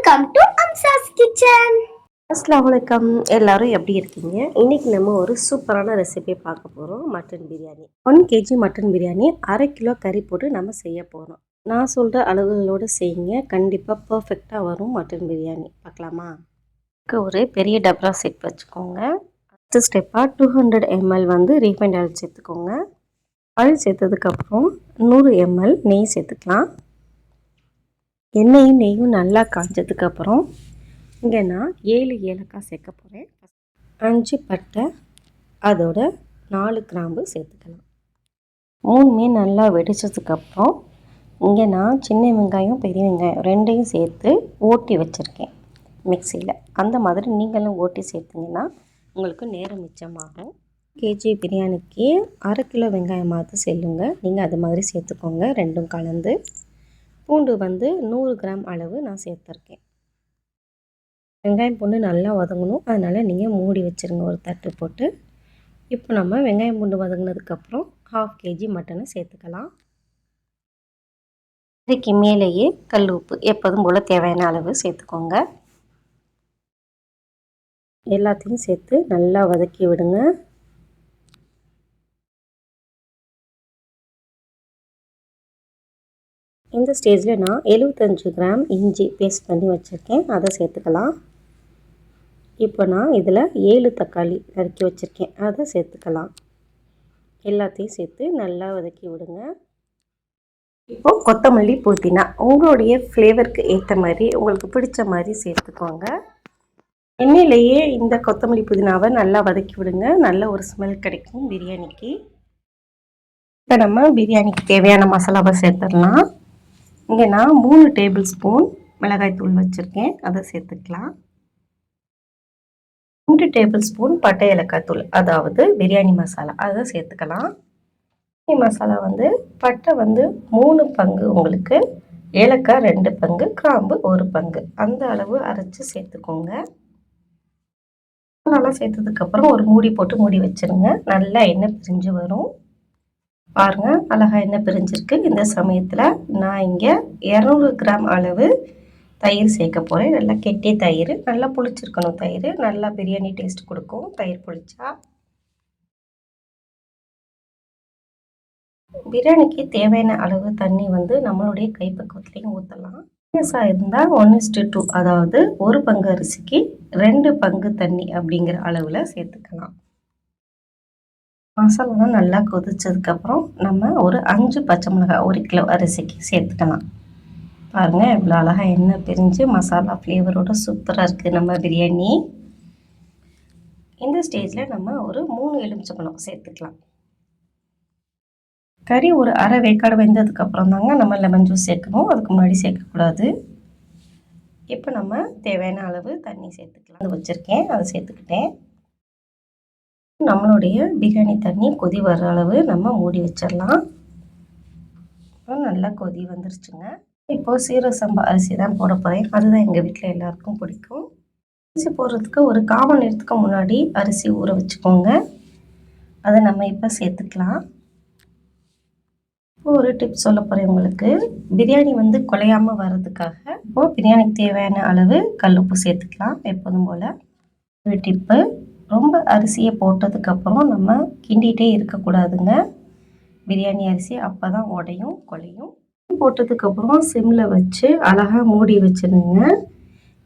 Welcome to அம்சாஸ் kitchen அஸ்லாம் வணக்கம் எல்லாரும் எப்படி இருக்கீங்க? இன்னைக்கு நம்ம ஒரு சூப்பரான ரெசிபி பார்க்க போகிறோம் mutton biryani one KG mutton biryani அரை கிலோ கறி போட்டு நம்ம செய்ய போகிறோம் நான் சொல்கிற அளவுகளோடு செய்யுங்க. கண்டிப்பாக பர்ஃபெக்டாக வரும் மட்டன் பிரியாணி பார்க்கலாமா? ஒரு பெரிய டப்ரா செட் வச்சுக்கோங்க. ஃபஸ்ட்டு ஸ்டெப்பாக டூ ஹண்ட்ரட் எம்எல் வந்து ரீஃபைண்ட் ஆயில் சேர்த்துக்கோங்க ஆயில் சேர்த்ததுக்கப்புறம் நூறு எம்எல் நெய் சேர்த்துக்கலாம். எண்ணெயும் நெய்யும் நல்லா காஞ்சதுக்கப்புறம் இங்கே நான் ஏழு ஏலக்காய் சேர்க்க போகிறேன் அஞ்சு பட்டை அதோட நாலு கிராம்பு சேர்த்துக்கலாம். மூணுமே நல்லா வெடிச்சதுக்கப்புறம் இங்கே நான் சின்ன வெங்காயம் பெரிய வெங்காயம் ரெண்டையும் சேர்த்து ஓட்டி வச்சுருக்கேன் மிக்சியில். அந்த மாதிரி நீங்களும் ஓட்டி சேர்த்திங்கன்னா உங்களுக்கு நேரம் மிச்சமாகும். கேஜி பிரியாணிக்கு அரை கிலோ வெங்காயமாவது செல்லுங்க. நீங்கள் அது மாதிரி சேர்த்துக்கோங்க. ரெண்டும் கலந்து பூண்டு வந்து நூறு கிராம் அளவு நான் சேர்த்துருக்கேன். வெங்காயம் பூண்டு நல்லா வதங்கணும். அதனால் நீங்கள் மூடி வச்சுருங்க ஒரு தட்டு போட்டு. இப்போ நம்ம வெங்காயம் பூண்டு வதங்கினதுக்கப்புறம் ஹாஃப் கேஜி மட்டனை சேர்த்துக்கலாம். இதுக்கு மேலேயே கல் உப்பு எப்போதும் போல் தேவையான அளவு சேர்த்துக்கோங்க. எல்லாத்தையும் சேர்த்து நல்லா வதக்கி விடுங்க. இந்த ஸ்டேஜில் நான் எழுபத்தஞ்சு கிராம் இஞ்சி பேஸ்ட் பண்ணி வச்சுருக்கேன். அதை சேர்த்துக்கலாம். இப்போ நான் இதில் ஏழு தக்காளி நறுக்கி வச்சுருக்கேன். அதை சேர்த்துக்கலாம். எல்லாத்தையும் சேர்த்து நல்லா வதக்கி விடுங்க. இப்போது கொத்தமல்லி புதினா. உங்களுடைய ஃப்ளேவருக்கு ஏற்ற மாதிரி உங்களுக்கு பிடிச்ச மாதிரி சேர்த்துக்கோங்க. எண்ணெயிலேயே இந்த கொத்தமல்லி புதினாவை நல்லா வதக்கி விடுங்க. நல்ல ஒரு ஸ்மெல் கிடைக்கும் பிரியாணிக்கு. இப்போ நம்ம பிரியாணிக்கு தேவையான மசாலாவை சேர்த்துடலாம். இங்கே நான் மூணு டேபிள் ஸ்பூன் மிளகாய்த்தூள் வச்சுருக்கேன். அதை சேர்த்துக்கலாம். ரெண்டு டேபிள் ஸ்பூன் பட்டை ஏலக்காய் தூள் அதாவது பிரியாணி மசாலா. அதை சேர்த்துக்கலாம். பிரியாணி மசாலா வந்து பட்டை வந்து மூணு பங்கு உங்களுக்கு ஏலக்காய் ரெண்டு பங்கு கிராம்பு ஒரு பங்கு. அந்த அளவு அரைச்சி சேர்த்துக்கோங்க. நல்லா சேர்த்ததுக்கப்புறம் ஒரு மூடி போட்டு மூடி வச்சுருங்க. நல்லா எண்ணெய் பிரிஞ்சு வரும். பாருங்கள் அழகாக என்ன பிரிஞ்சிருக்கு? இந்த சமயத்தில் நான் இங்கே இரநூறு கிராம் அளவு தயிர் சேர்க்க போகிறேன் நல்லா கெட்டி தயிர் நல்லா புளிச்சிருக்கணும் தயிர். நல்லா பிரியாணி டேஸ்ட் கொடுக்கும். தயிர் புளிச்சா. பிரியாணிக்கு தேவையான அளவு தண்ணி வந்து நம்மளுடைய கைப்பக்குவத்துலேயும் ஊற்றலாம் சீரியஸாக இருந்தால் ஒன் இஸ்டு டூ அதாவது ஒரு பங்கு அரிசிக்கு ரெண்டு பங்கு தண்ணி அப்படிங்கிற அளவில் சேர்த்துக்கலாம். மசாலாலாம் நல்லா கொதிச்சதுக்கப்புறம் நம்ம ஒரு அஞ்சு பச்சை மிளகாய் ஒரு கிலோ அரிசிக்கு சேர்த்துக்கலாம். பாருங்கள் இவ்வளோ அழகாக எண்ணெய் பிரிஞ்சு மசாலா ஃப்ளேவரோட சூப்பராக இருக்குது நம்ம பிரியாணி. இந்த ஸ்டேஜில் நம்ம ஒரு மூணு எலுமிச்சம்பழம் சேர்த்துக்கலாம். கறி ஒரு அரை வேக்காடு வெந்ததுக்கப்புறம் தாங்க நம்ம லெமன் ஜூஸ் சேர்க்கணும். அதுக்கு முன்னாடி சேர்க்கக்கூடாது. இப்போ நம்ம தேவையான அளவு தண்ணி சேர்த்துக்கலாம். வச்சுருக்கேன் அதை சேர்த்துக்கிட்டேன். நம்மளுடைய பிரியாணி தண்ணி கொதி வர்ற அளவு நம்ம மூடி வச்சிடலாம். நல்லா கொதி வந்துருச்சுங்க. இப்போது சீரக சம்பா அரிசி தான் போட போகிறேன் அதுதான் எங்கள் வீட்டில் எல்லாருக்கும் பிடிக்கும். அரிசி போடுறதுக்கு ஒரு காமன் நேரத்துக்கு முன்னாடி அரிசி ஊற வச்சுக்கோங்க. அதை நம்ம இப்போ சேர்த்துக்கலாம். இப்போ ஒரு டிப் சொல்ல போகிறேன் உங்களுக்கு. பிரியாணி வந்து குலையாமல் வர்றதுக்காக இப்போது பிரியாணிக்கு தேவையான அளவு கல்லுப்பு சேர்த்துக்கலாம். எப்போதும் போல். ஒரு டிப்பு ரொம்ப அரிசியை போட்டதுக்கப்புறம் நம்ம கிண்டிகிட்டே இருக்கக்கூடாதுங்க. பிரியாணி அரிசி அப்போ தான் உடையும் குலையும். போட்டதுக்கப்புறம் சிம்மில் வச்சு அழகாக மூடி வச்சுருங்க.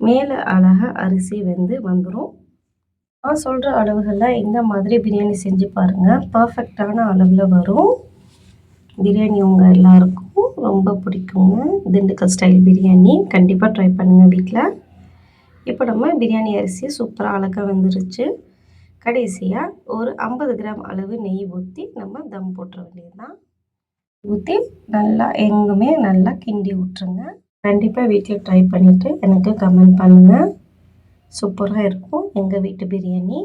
மேலே அழகாக அரிசி வெந்து வந்துடும் நான் சொல்கிற அளவுகளில் இந்த மாதிரி பிரியாணி செஞ்சு பாருங்கள் பர்ஃபெக்டான அளவில் வரும். பிரியாணி உங்கள் எல்லாருக்கும் ரொம்ப பிடிக்குங்க. திண்டுக்கல் ஸ்டைல் பிரியாணி கண்டிப்பாக ட்ரை பண்ணுங்கள் வீட்டில் இப்போ நம்ம பிரியாணி அரிசி சூப்பராக அழகாக வந்துருச்சு. கடைசியாக ஒரு ஐம்பது கிராம் அளவு நெய் ஊற்றி நம்ம தம் போட்டுற வேண்டியது தான் ஊற்றி நல்லா எங்குமே நல்லா கிண்டி விட்ருங்க கண்டிப்பாக வீட்டில் ட்ரை பண்ணிவிட்டு எனக்கு கமெண்ட் பண்ணுங்கள் சூப்பராக இருக்கும். எங்கள் வீட்டு பிரியாணி.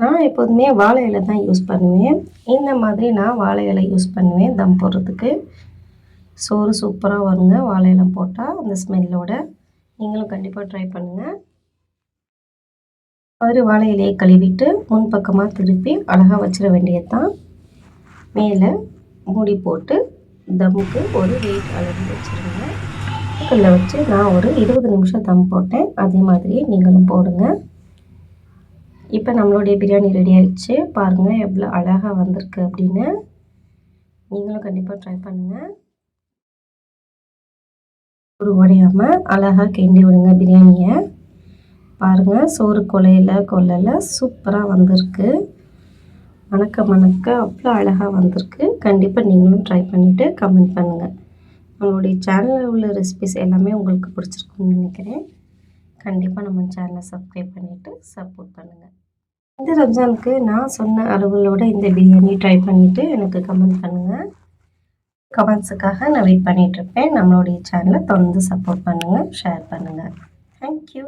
நான் எப்போதுமே வாழை இலை தான் யூஸ் பண்ணுவேன். இந்த மாதிரி நான் வாழை இலை யூஸ் பண்ணுவேன் தம் போடுறதுக்கு. சோறு சூப்பராக வருங்க. வாழை இலை போட்டால் அந்த ஸ்மெல்லோட நீங்களும் கண்டிப்பாக ட்ரை பண்ணுங்கள் மாதிரி வாழை இலையை கழுவிட்டு முன் பக்கமாக திருப்பி அழகாக வச்சிட வேண்டியது தான் மேலே மூடி போட்டு தம்முக்கு ஒரு வெயிட் அளவு வச்சுருங்க. குக்கரில் வச்சு நான் ஒரு இருபது நிமிஷம் தம் போட்டேன். அதே மாதிரியே நீங்களும் போடுங்க. இப்போ நம்மளுடைய பிரியாணி ரெடி ஆயிடுச்சு. பாருங்கள் எவ்வளோ அழகாக வந்திருக்கு அப்படின்னு. நீங்களும் கண்டிப்பாக ட்ரை பண்ணுங்கள் ஒரு உடையாமல் அழகாக கிண்டி விடுங்க பிரியாணியை. பாருங்கள் சோறு கொலையில் கொல்லையில் சூப்பராக வந்திருக்கு. மணக்க மணக்க அவ்வளோ அழகாக வந்திருக்கு. கண்டிப்பாக நீங்களும் ட்ரை பண்ணிவிட்டு கமெண்ட் பண்ணுங்கள் நம்மளுடைய சேனலில் உள்ள ரெசிபிஸ் எல்லாமே உங்களுக்கு பிடிச்சிருக்குன்னு நினைக்கிறேன். கண்டிப்பாக நம்ம சேனலை சப்ஸ்கிரைப் பண்ணிவிட்டு சப்போர்ட் பண்ணுங்கள் இந்த ரம்ஜானுக்கு நான் சொன்ன அளவுகளோட இந்த பிரியாணி ட்ரை பண்ணிவிட்டு எனக்கு கமெண்ட் பண்ணுங்கள் கமெண்ட்ஸுக்காக நான் வெயிட் பண்ணிகிட்ருப்பேன் நம்மளுடைய சேனலை தொடர்ந்து சப்போர்ட் பண்ணுங்கள் ஷேர் பண்ணுங்கள் தேங்க்யூ